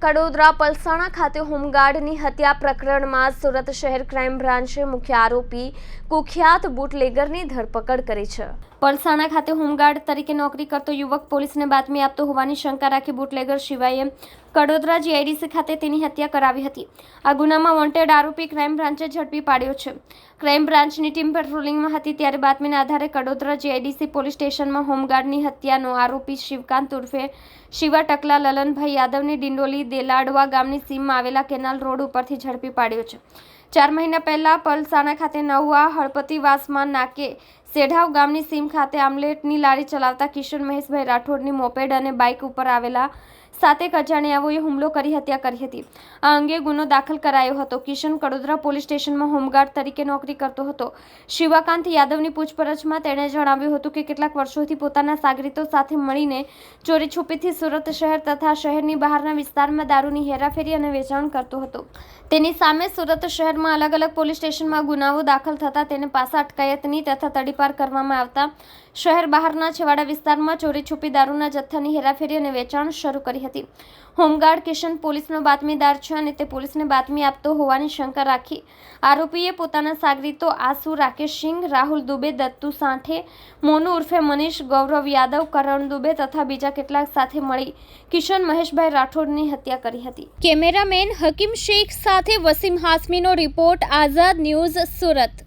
કડોદરા પલસાણા ખાતે હોમગાર્ડની હત્યા પ્રકરણમાં સુરત શહેર ક્રાઇમ બ્રાન્ચે મુખ્ય આરોપી કુખ્યાત બુટલેગરની ધરપકડ કરી છે. પલસાણા ખાતે હોમગાર્ડ તરીકે નોકરી કરતો યુવક પોલીસને બાતમી આપતો હોવાની શંકા રાખી બુટલેગર શિવાએ કડોદરા જીઆઈડીસી ખાતે તેની હત્યા કરાવી હતી. આ ગુનામાં વોન્ટેડ આરોપી ક્રાઇમ બ્રાન્ચે ઝડપી પાડ્યો છે. ક્રાઇમ બ્રાન્ચની ટીમ પેટ્રોલિંગમાં હતી ત્યારે બાતમીના આધારે કડોદરા જીઆઈડીસી પોલીસ સ્ટેશનમાં હોમગાર્ડની હત્યાનો આરોપી શિવકાંત ઉર્ફે શિવા ટકલા, લલનભાઈ યાદવની ડિંડોલી દેલાડવા ગામની સીમમાં આવેલા કેનાલ રોડ ઉપરથી ઝડપી પાડ્યો છે. ચાર મહિના પહેલા પલસાણા ખાતે નવા હળપતિવાસમાં નાકે સેઢાવ ગામની સીમ ખાતે આમલેટની લારી ચલાવતા કિશન મહેશભાઈ રાઠોડની મોપેડ અને બાઇક ઉપર આવેલા સાતેક અજાણ્યાઓએ હુમલો કરી હત્યા કરી હતી. આ અંગે ગુનો દાખલ કરાયો હતો. કિશન કડોદરા પોલીસ સ્ટેશનમાં હોમગાર્ડ તરીકે નોકરી કરતો હતો. શિવાકાંત યાદવની પૂછપરછમાં તેણે જણાવ્યું હતું કે કેટલાક વર્ષોથી પોતાના સાગરીતો સાથે મળીને ચોરી છુપીથી સુરત શહેર તથા શહેરની બહારના વિસ્તારમાં દારૂની હેરાફેરી અને વેચાણ કરતો હતો. તેની સામે સુરત શહેરમાં અલગ અલગ પોલીસ સ્ટેશનમાં ગુનાઓ દાખલ થતાં તેને પાસા અટકાયતની તથા તડીપાર કરવામાં આવતા શહેર બહારના છેવાડા વિસ્તારમાં ચોરી છુપી દારૂના જથ્થાની હેરાફેરી અને વેચાણ શરૂ કરી હતી. હોમગાર્ડ કિશન પોલીસનો બાતમીદાર છે અને તે પોલીસને બાતમી આપતો હોવાની શંકા રાખી. આરોપીએ પોતાના સાગરીતો આસુ, રાકેશ સિંઘ, રાહુલ દુબે, દત્તુ સાંઠે, મોનુ ઉર્ફે મનીષ, ગૌરવ યાદવ, કરણ દુબે તથા બીજા કેટલાક સાથે મળી કિશન મહેશભાઈ રાઠોડની હત્યા કરી હતી. કેમેરામેન હકીમ શેખ સાથે વસીમ હાસમીનો રિપોર્ટ, આઝાદ ન્યૂઝ સુરત.